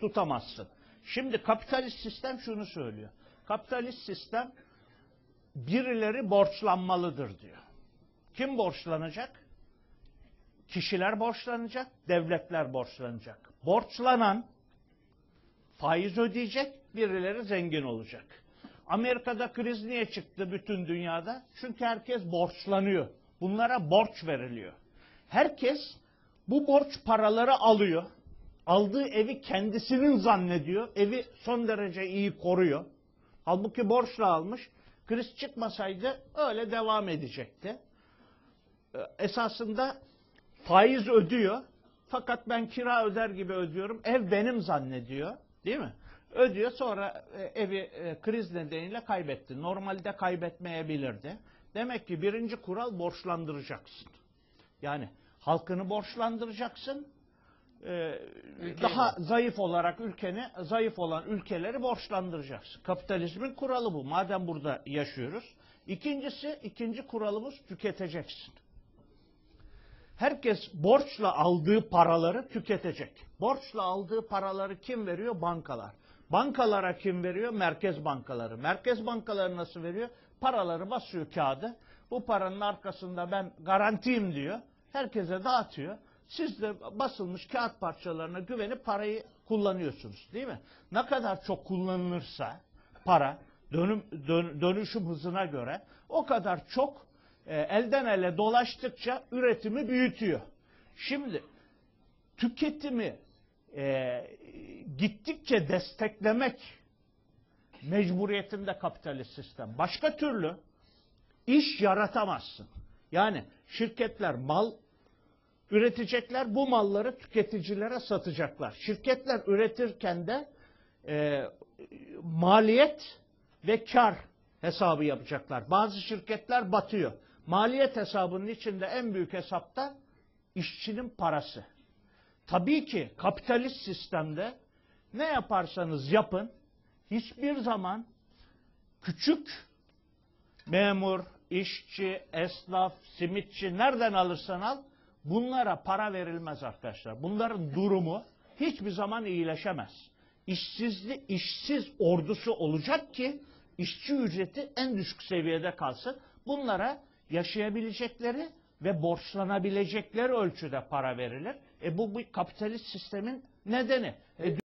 tutamazsın. Şimdi kapitalist sistem şunu söylüyor. Kapitalist sistem birileri borçlanmalıdır diyor. Kim borçlanacak? Kişiler borçlanacak, devletler borçlanacak. Borçlanan faiz ödeyecek, birileri zengin olacak. Amerika'da kriz niye çıktı bütün dünyada? Çünkü herkes borçlanıyor. Bunlara borç veriliyor. Herkes bu borç paraları alıyor. Aldığı evi kendisinin zannediyor. Evi son derece iyi koruyor. Halbuki borçla almış. Kriz çıkmasaydı öyle devam edecekti. Ee, Esasında faiz ödüyor. Fakat ben kira öder gibi ödüyorum. Ev benim zannediyor. Değil mi? Ödüyor sonra e, evi e, kriz nedeniyle kaybetti. Normalde kaybetmeyebilirdi. Demek ki birinci kural borçlandıracaksın. Yani halkını borçlandıracaksın. Ee, daha zayıf olarak ülkeni, zayıf olan ülkeleri borçlandıracaksın. Kapitalizmin kuralı bu. Madem burada yaşıyoruz. İkincisi, ikinci kuralımız tüketeceksin. Herkes borçla aldığı paraları tüketecek. Borçla aldığı paraları kim veriyor? Bankalar. Bankalara kim veriyor? Merkez bankaları. Merkez bankaları nasıl veriyor? Paraları basıyor kağıdı. Bu paranın arkasında ben garantiyim diyor. Herkese dağıtıyor. Siz de basılmış kağıt parçalarına güvenip parayı kullanıyorsunuz değil mi? Ne kadar çok kullanılırsa para dönüm, dön- dönüşüm hızına göre o kadar çok e, elden ele dolaştıkça üretimi büyütüyor. Şimdi tüketimi e, gittikçe desteklemek mecburiyetinde kapitalist sistem. Başka türlü iş yaratamazsın. Yani şirketler mal üretecekler, bu malları tüketicilere satacaklar. Şirketler üretirken de e, maliyet ve kar hesabı yapacaklar. Bazı şirketler batıyor. Maliyet hesabının içinde en büyük hesapta işçinin parası. Tabii ki kapitalist sistemde ne yaparsanız yapın hiçbir zaman küçük memur, işçi, esnaf, simitçi nereden alırsan al bunlara para verilmez arkadaşlar. Bunların durumu hiçbir zaman iyileşemez. İşsizli, işsiz ordusu olacak ki işçi ücreti en düşük seviyede kalsın. Bunlara yaşayabilecekleri ve borçlanabilecekleri ölçüde para verilir. E bu bir kapitalist sistemin nedeni. E